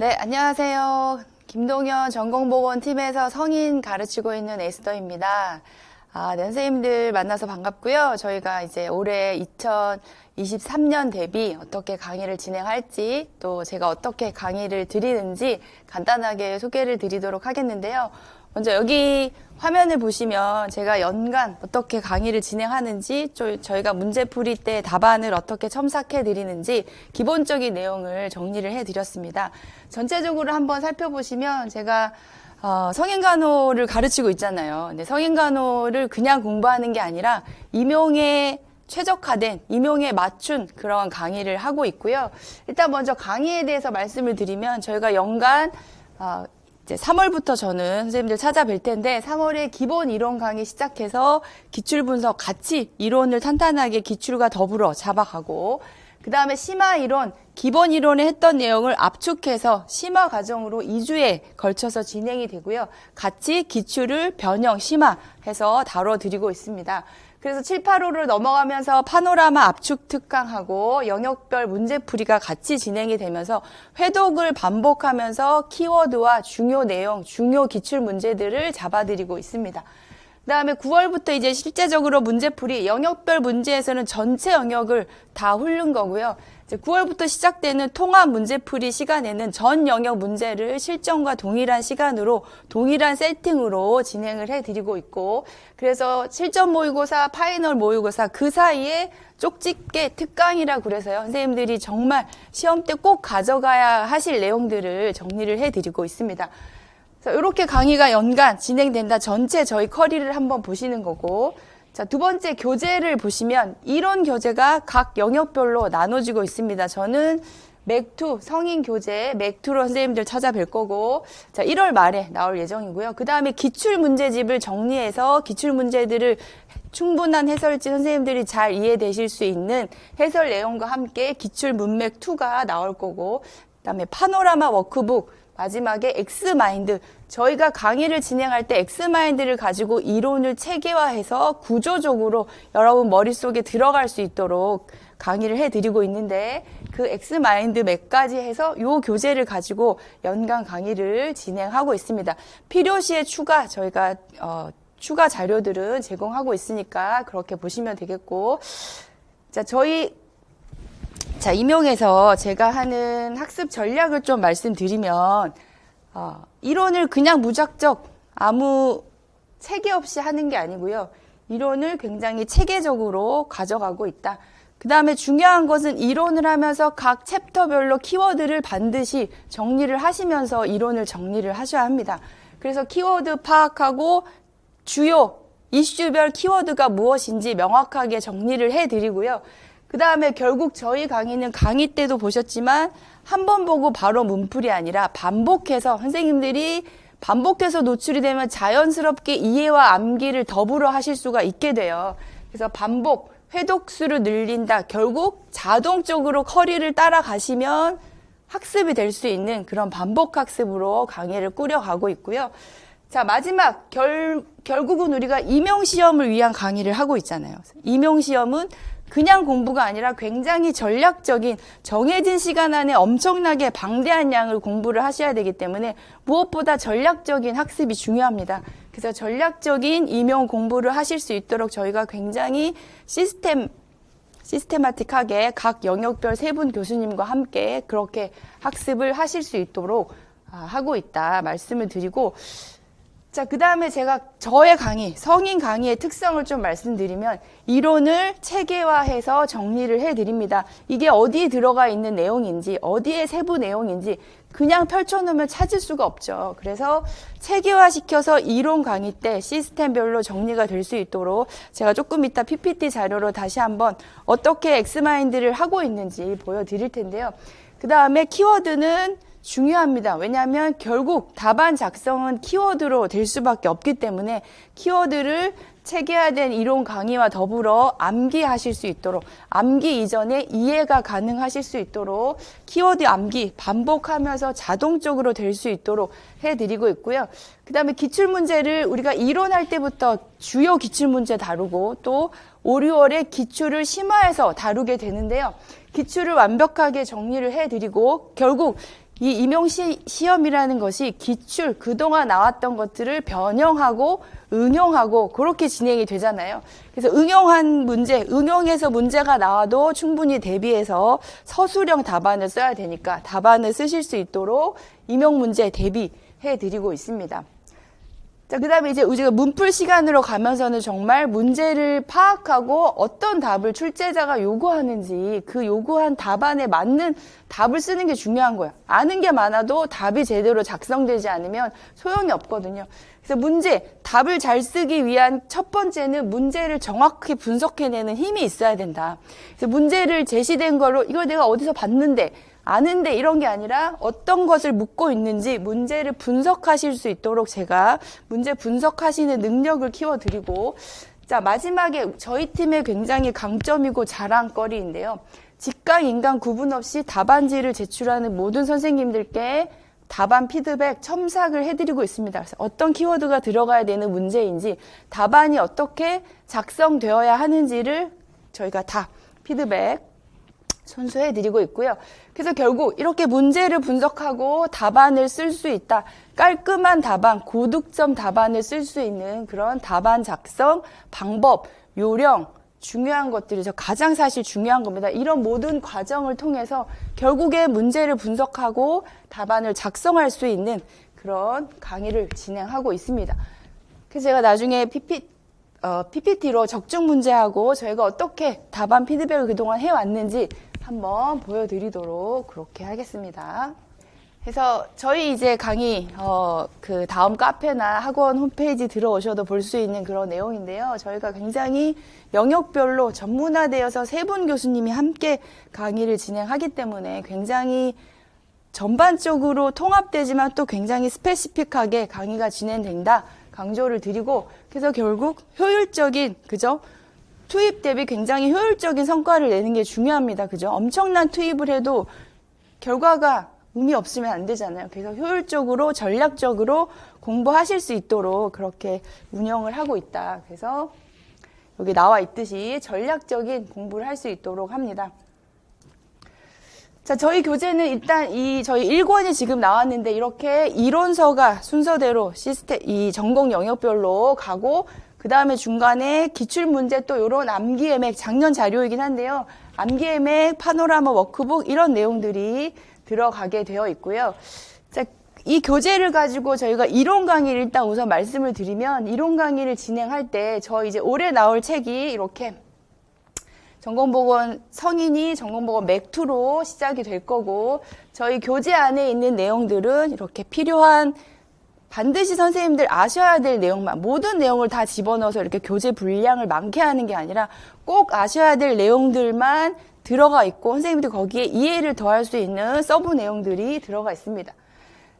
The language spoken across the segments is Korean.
네, 안녕하세요. 김동현 전공보건팀에서 성인 가르치고 있는 에스더입니다. 아, 네, 선생님들 만나서 반갑고요. 저희가 이제 올해 2023년 대비 어떻게 강의를 진행할지 또 제가 어떻게 강의를 드리는지 간단하게 소개를 드리도록 하겠는데요. 먼저 여기 화면을 보시면 제가 연간 어떻게 강의를 진행하는지 저- 저희가 문제풀이 때 답안을 어떻게 첨삭해 드리는지 기본적인 내용을 정리를 해 드렸습니다. 전체적으로 한번 살펴보시면 제가 어, 성인간호를 가르치고 있잖아요. 근데 성인간호를 그냥 공부하는 게 아니라 임용에 최적화된 임용에 맞춘 그런 강의를 하고 있고요. 일단 먼저 강의에 대해서 말씀을 드리면 저희가 연간 어, 이제 3월부터 저는 선생님들 찾아뵐 텐데 3월에 기본 이론 강의 시작해서 기출 분석 같이 이론을 탄탄하게 기출과 더불어 잡아가고 그 다음에 심화 이론, 기본 이론에 했던 내용을 압축해서 심화 과정으로 2주에 걸쳐서 진행이 되고요. 같이 기출을 변형, 심화해서 다뤄드리고 있습니다. 그래서 7, 8호를 넘어가면서 파노라마 압축 특강하고 영역별 문제풀이가 같이 진행이 되면서 회독을 반복하면서 키워드와 중요 내용, 중요 기출 문제들을 잡아드리고 있습니다. 그다음에 9월부터 이제 실제적으로 문제풀이 영역별 문제에서는 전체 영역을 다 훑는 거고요. 이제 9월부터 시작되는 통합 문제풀이 시간에는 전 영역 문제를 실전과 동일한 시간으로 동일한 세팅으로 진행을 해드리고 있고 그래서 실전 모의고사, 파이널 모의고사 그 사이에 쪽집게 특강이라 그래서요. 선생님들이 정말 시험 때 꼭 가져가야 하실 내용들을 정리를 해드리고 있습니다. 자, 이렇게 강의가 연간 진행된다. 전체 저희 커리를 한번 보시는 거고. 자, 두 번째 교재를 보시면 이론 교재가 각 영역별로 나눠지고 있습니다. 저는 맥투 성인 교재 맥투로 선생님들 찾아뵐 거고 자 1월 말에 나올 예정이고요. 그 다음에 기출 문제집을 정리해서 기출 문제들을 충분한 해설지 선생님들이 잘 이해되실 수 있는 해설 내용과 함께 기출 문맥 2가 나올 거고 그다음에 파노라마 워크북 마지막에 엑스마인드. 저희가 강의를 진행할 때 엑스마인드를 가지고 이론을 체계화해서 구조적으로 여러분 머릿속에 들어갈 수 있도록 강의를 해드리고 있는데 그 엑스마인드 몇 가지 해서 요 교재를 가지고 연간 강의를 진행하고 있습니다. 필요시에 추가 저희가 어, 추가 자료들은 제공하고 있으니까 그렇게 보시면 되겠고 자 저희 자, 임용에서 제가 하는 학습 전략을 좀 말씀드리면, 어, 이론을 그냥 무작정 아무 체계 없이 하는 게 아니고요. 이론을 굉장히 체계적으로 가져가고 있다. 그 다음에 중요한 것은 이론을 하면서 각 챕터별로 키워드를 반드시 정리를 하시면서 이론을 정리를 하셔야 합니다. 그래서 키워드 파악하고 주요 이슈별 키워드가 무엇인지 명확하게 정리를 해드리고요. 그 다음에 결국 저희 강의는 강의 때도 보셨지만 한 번 보고 바로 문풀이 아니라 반복해서 선생님들이 반복해서 노출이 되면 자연스럽게 이해와 암기를 더불어 하실 수가 있게 돼요. 그래서 반복, 회독수를 늘린다. 결국 자동적으로 커리를 따라가시면 학습이 될 수 있는 그런 반복 학습으로 강의를 꾸려가고 있고요. 자, 마지막, 결, 결국은 우리가 임용시험을 위한 강의를 하고 있잖아요. 임용시험은 그냥 공부가 아니라 굉장히 전략적인 정해진 시간 안에 엄청나게 방대한 양을 공부를 하셔야 되기 때문에 무엇보다 전략적인 학습이 중요합니다. 그래서 전략적인 임용 공부를 하실 수 있도록 저희가 굉장히 시스템 시스테마틱하게 각 영역별 세 분 교수님과 함께 그렇게 학습을 하실 수 있도록 아, 하고 있다 말씀을 드리고 자, 그 다음에 제가 저의 강의, 성인 강의의 특성을 좀 말씀드리면 이론을 체계화해서 정리를 해드립니다. 이게 어디에 들어가 있는 내용인지, 어디에 세부 내용인지 그냥 펼쳐놓으면 찾을 수가 없죠. 그래서 체계화시켜서 이론 강의 때 시스템별로 정리가 될 수 있도록 제가 조금 이따 PPT 자료로 다시 한번 어떻게 엑스마인드를 하고 있는지 보여드릴 텐데요. 그 다음에 키워드는 중요합니다. 왜냐하면 결국 답안 작성은 키워드로 될 수밖에 없기 때문에 키워드를 체계화된 이론 강의와 더불어 암기하실 수 있도록 암기 이전에 이해가 가능하실 수 있도록 키워드 암기 반복하면서 자동적으로 될 수 있도록 해드리고 있고요. 그 다음에 기출문제를 우리가 이론할 때부터 주요 기출문제 다루고 또 5, 6월에 기출을 심화해서 다루게 되는데요. 기출을 완벽하게 정리를 해드리고 결국 이 임용 시, 시험이라는 것이 기출 그동안 나왔던 것들을 변형하고 응용하고 그렇게 진행이 되잖아요. 그래서 응용한 문제, 응용해서 문제가 나와도 충분히 대비해서 서술형 답안을 써야 되니까 답안을 쓰실 수 있도록 임용 문제 대비해 드리고 있습니다. 자, 그 다음에 이제 우리가 문풀 시간으로 가면서는 정말 문제를 파악하고 어떤 답을 출제자가 요구하는지 그 요구한 답안에 맞는 답을 쓰는 게 중요한 거예요. 아는 게 많아도 답이 제대로 작성되지 않으면 소용이 없거든요. 그래서 문제, 답을 잘 쓰기 위한 첫 번째는 문제를 정확하게 분석해내는 힘이 있어야 된다. 그래서 문제를 제시된 걸로 이걸 내가 어디서 봤는데 아는데 이런 게 아니라 어떤 것을 묻고 있는지 문제를 분석하실 수 있도록 제가 문제 분석하시는 능력을 키워드리고 자 마지막에 저희 팀의 굉장히 강점이고 자랑거리인데요. 직강 인간 구분 없이 답안지를 제출하는 모든 선생님들께 답안 피드백 첨삭을 해드리고 있습니다. 그래서 어떤 키워드가 들어가야 되는 문제인지 답안이 어떻게 작성되어야 하는지를 저희가 다 피드백 손수해 드리고 있고요. 그래서 결국 이렇게 문제를 분석하고 답안을 쓸 수 있다. 깔끔한 답안, 고득점 답안을 쓸 수 있는 그런 답안 작성 방법, 요령, 중요한 것들이죠. 가장 사실 중요한 겁니다. 이런 모든 과정을 통해서 결국에 문제를 분석하고 답안을 작성할 수 있는 그런 강의를 진행하고 있습니다. 그래서 제가 나중에 PP, 어, PPT로 적중 문제하고 저희가 어떻게 답안 피드백을 그동안 해왔는지 한번 보여드리도록 그렇게 하겠습니다. 그래서 저희 이제 강의 어, 그 다음 카페나 학원 홈페이지 들어오셔도 볼 수 있는 그런 내용인데요. 저희가 굉장히 영역별로 전문화되어서 세 분 교수님이 함께 강의를 진행하기 때문에 굉장히 전반적으로 통합되지만 또 굉장히 스페시픽하게 강의가 진행된다 강조를 드리고 그래서 결국 효율적인 그죠 투입 대비 굉장히 효율적인 성과를 내는 게 중요합니다. 그죠? 엄청난 투입을 해도 결과가 의미 없으면 안 되잖아요. 그래서 효율적으로 전략적으로 공부하실 수 있도록 그렇게 운영을 하고 있다. 그래서 여기 나와 있듯이 전략적인 공부를 할 수 있도록 합니다. 자, 저희 교재는 일단 이 저희 1권이 지금 나왔는데 이렇게 이론서가 순서대로 시스템 이 전공 영역별로 가고 그 다음에 중간에 기출 문제 또 이런 암기애맥 작년 자료이긴 한데요. 암기애맥, 파노라마 워크북 이런 내용들이 들어가게 되어 있고요. 자, 이 교재를 가지고 저희가 이론 강의를 일단 우선 말씀을 드리면 이론 강의를 진행할 때 저 이제 올해 나올 책이 이렇게 전공보건 성인이 전공보건 맥투로 시작이 될 거고 저희 교재 안에 있는 내용들은 이렇게 필요한 반드시 선생님들 아셔야 될 내용만 모든 내용을 다 집어넣어서 이렇게 교재 분량을 많게 하는 게 아니라 꼭 아셔야 될 내용들만 들어가 있고 선생님들 거기에 이해를 더할 수 있는 서브 내용들이 들어가 있습니다.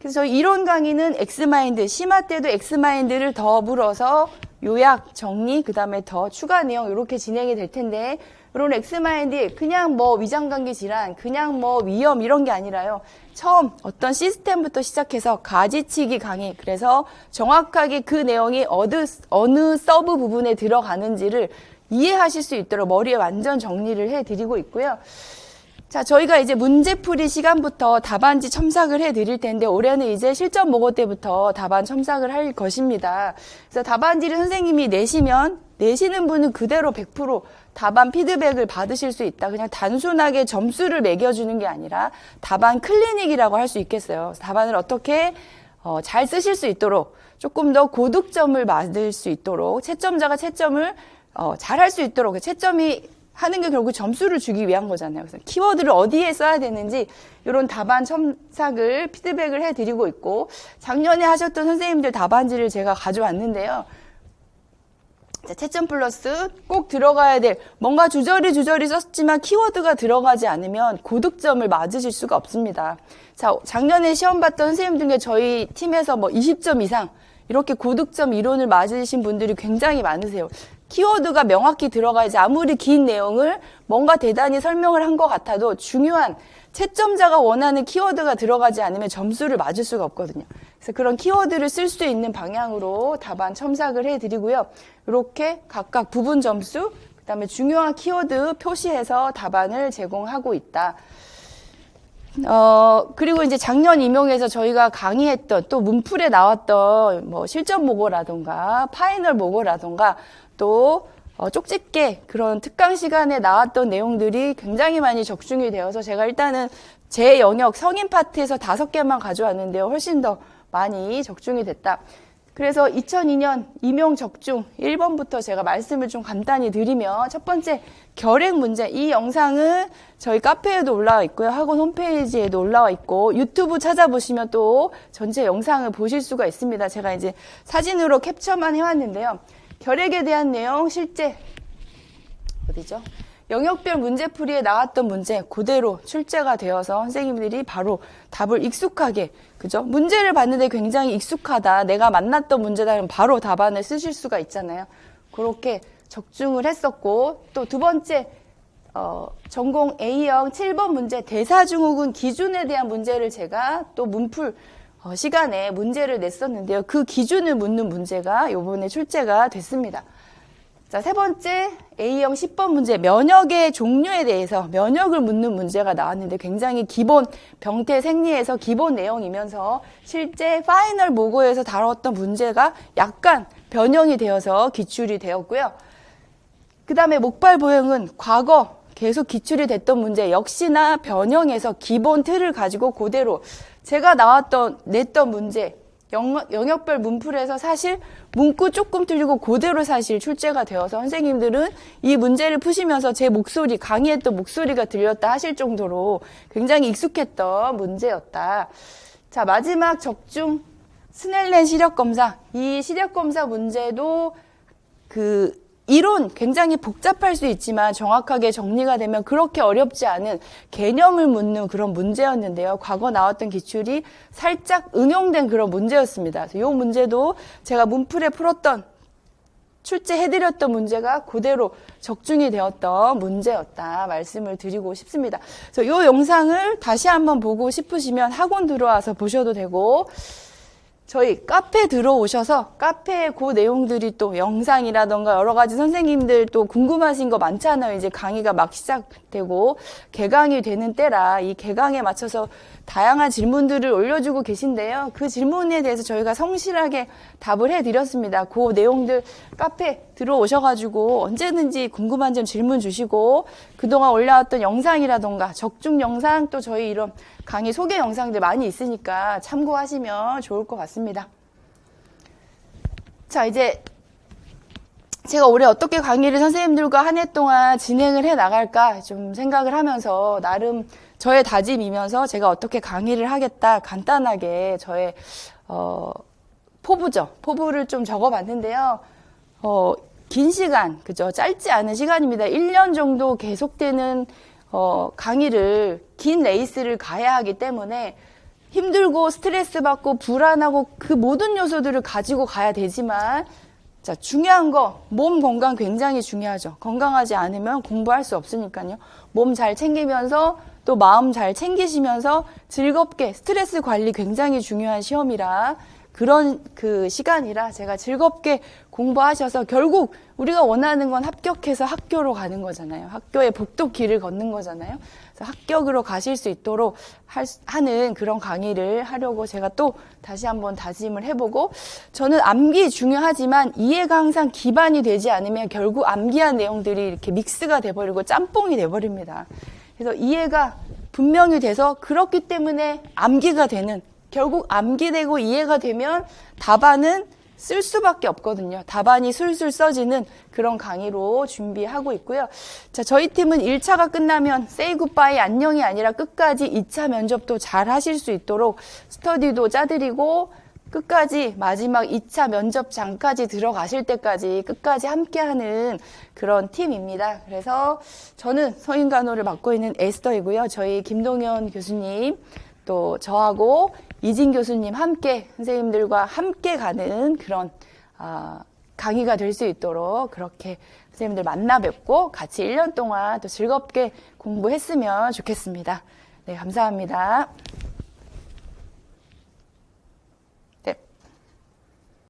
그래서 저희 이론 강의는 엑스마인드, 심화 때도 엑스마인드를 더불어서 요약, 정리, 그 다음에 더 추가 내용 이렇게 진행이 될 텐데 이런 엑스마인드 그냥 뭐 위장관계 질환, 그냥 뭐 위험 이런 게 아니라요. 처음 어떤 시스템부터 시작해서 가지치기 강의 그래서 정확하게 그 내용이 어느, 어느 서브 부분에 들어가는지를 이해하실 수 있도록 머리에 완전 정리를 해드리고 있고요. 자, 저희가 이제 문제풀이 시간부터 답안지 첨삭을 해 드릴 텐데 올해는 이제 실전 모고 때부터 답안 첨삭을 할 것입니다. 그래서 답안지를 선생님이 내시면 내시는 분은 그대로 100% 답안 피드백을 받으실 수 있다. 그냥 단순하게 점수를 매겨주는 게 아니라 답안 클리닉이라고 할 수 있겠어요. 답안을 어떻게 어, 잘 쓰실 수 있도록 조금 더 고득점을 받을 수 있도록 채점자가 채점을 어, 잘 할 수 있도록 채점이 하는 게 결국 점수를 주기 위한 거잖아요. 그래서 키워드를 어디에 써야 되는지 이런 답안 첨삭을 피드백을 해드리고 있고 작년에 하셨던 선생님들 답안지를 제가 가져왔는데요. 자, 채점 플러스 꼭 들어가야 될 뭔가 주저리 주저리 썼지만 키워드가 들어가지 않으면 고득점을 맞으실 수가 없습니다. 자, 작년에 시험 봤던 선생님들 중에 저희 팀에서 뭐 20점 이상 이렇게 고득점 이론을 맞으신 분들이 굉장히 많으세요. 키워드가 명확히 들어가야지 아무리 긴 내용을 뭔가 대단히 설명을 한 것 같아도 중요한 채점자가 원하는 키워드가 들어가지 않으면 점수를 맞을 수가 없거든요. 그래서 그런 키워드를 쓸 수 있는 방향으로 답안 첨삭을 해드리고요. 이렇게 각각 부분 점수, 그 다음에 중요한 키워드 표시해서 답안을 제공하고 있다. 어, 그리고 이제 작년 임용에서 저희가 강의했던 또 문풀에 나왔던 뭐 실전 모고라던가 파이널 모고라던가 또 어, 쪽집게 그런 특강 시간에 나왔던 내용들이 굉장히 많이 적중이 되어서 제가 일단은 제 영역 성인 파트에서 다섯 개만 가져왔는데요. 훨씬 더 많이 적중이 됐다. 그래서 2002년 임용 적중 1번부터 제가 말씀을 좀 간단히 드리면 첫 번째 결핵 문제 이 영상은 저희 카페에도 올라와 있고요 학원 홈페이지에도 올라와 있고 유튜브 찾아보시면 또 전체 영상을 보실 수가 있습니다 제가 이제 사진으로 캡처만 해왔는데요 결핵에 대한 내용 실제 어디죠? 영역별 문제풀이에 나왔던 문제 그대로 출제가 되어서 선생님들이 바로 답을 익숙하게 그죠? 문제를 봤는데 굉장히 익숙하다. 내가 만났던 문제다 그러면 바로 답안을 쓰실 수가 있잖아요. 그렇게 적중을 했었고 또 두 번째 어, 전공 A형 7번 문제 대사증후군 기준에 대한 문제를 제가 또 문풀 어, 시간에 문제를 냈었는데요. 그 기준을 묻는 문제가 요번에 출제가 됐습니다. 자, 세 번째 A형 10번 문제 면역의 종류에 대해서 면역을 묻는 문제가 나왔는데 굉장히 기본 병태 생리에서 기본 내용이면서 실제 파이널 모고에서 다뤘던 문제가 약간 변형이 되어서 기출이 되었고요. 그 다음에 목발 보행은 과거 계속 기출이 됐던 문제 역시나 변형해서 기본 틀을 가지고 그대로 제가 나왔던 냈던 문제 영역, 영역별 문풀에서 사실 문구 조금 틀리고 그대로 사실 출제가 되어서 선생님들은 이 문제를 푸시면서 제 목소리 강의했던 목소리가 들렸다 하실 정도로 굉장히 익숙했던 문제였다. 자 마지막 적중 스넬렌 시력 검사 이 시력 검사 문제도 그 이론 굉장히 복잡할 수 있지만 정확하게 정리가 되면 그렇게 어렵지 않은 개념을 묻는 그런 문제였는데요. 과거 나왔던 기출이 살짝 응용된 그런 문제였습니다. 이 문제도 제가 문풀에 풀었던 출제해드렸던 문제가 그대로 적중이 되었던 문제였다 말씀을 드리고 싶습니다. 그래서 이 영상을 다시 한번 보고 싶으시면 학원 들어와서 보셔도 되고 저희 카페 들어오셔서 카페에 그 내용들이 또 영상이라던가 여러 가지 선생님들 또 궁금하신 거 많잖아요. 이제 강의가 막 시작되고 개강이 되는 때라 이 개강에 맞춰서 다양한 질문들을 올려주고 계신데요. 그 질문에 대해서 저희가 성실하게 답을 해드렸습니다. 그 내용들 카페 들어오셔가지고 언제든지 궁금한 점 질문 주시고 그동안 올라왔던 영상이라던가 적중 영상 또 저희 이런 강의 소개 영상들 많이 있으니까 참고하시면 좋을 것 같습니다. 자, 이제 제가 올해 어떻게 강의를 선생님들과 한 해 동안 진행을 해 나갈까 좀 생각을 하면서 나름 저의 다짐이면서 제가 어떻게 강의를 하겠다 간단하게 저의 어, 포부죠. 포부를 좀 적어 봤는데요. 어, 긴 시간, 그죠? 짧지 않은 시간입니다. 1년 정도 계속되는 어, 강의를 긴 레이스를 가야 하기 때문에 힘들고 스트레스 받고 불안하고 그 모든 요소들을 가지고 가야 되지만 자, 중요한 거, 몸 건강 굉장히 중요하죠. 건강하지 않으면 공부할 수 없으니까요. 몸 잘 챙기면서 또 마음 잘 챙기시면서 즐겁게 스트레스 관리 굉장히 중요한 시험이라 그런 그 시간이라 제가 즐겁게 공부하셔서 결국 우리가 원하는 건 합격해서 학교로 가는 거잖아요. 학교의 복도 길을 걷는 거잖아요. 그래서 합격으로 가실 수 있도록 할, 하는 그런 강의를 하려고 제가 또 다시 한번 다짐을 해보고 저는 암기 중요하지만 이해가 항상 기반이 되지 않으면 결국 암기한 내용들이 이렇게 믹스가 돼버리고 짬뽕이 돼버립니다. 그래서 이해가 분명히 돼서 그렇기 때문에 암기가 되는 결국 암기되고 이해가 되면 답안은 쓸 수밖에 없거든요. 답안이 술술 써지는 그런 강의로 준비하고 있고요. 자, 저희 팀은 1차가 끝나면 세이 굿바이 안녕이 아니라 끝까지 2차 면접도 잘 하실 수 있도록 스터디도 짜드리고 끝까지 마지막 2차 면접장까지 들어가실 때까지 끝까지 함께하는 그런 팀입니다. 그래서 저는 서인간호를 맡고 있는 에스더이고요. 저희 김동현 교수님 또 저하고 이진 교수님 함께 선생님들과 함께 가는 그런 어, 강의가 될 수 있도록 그렇게 선생님들 만나 뵙고 같이 1년 동안 또 즐겁게 공부했으면 좋겠습니다. 네, 감사합니다.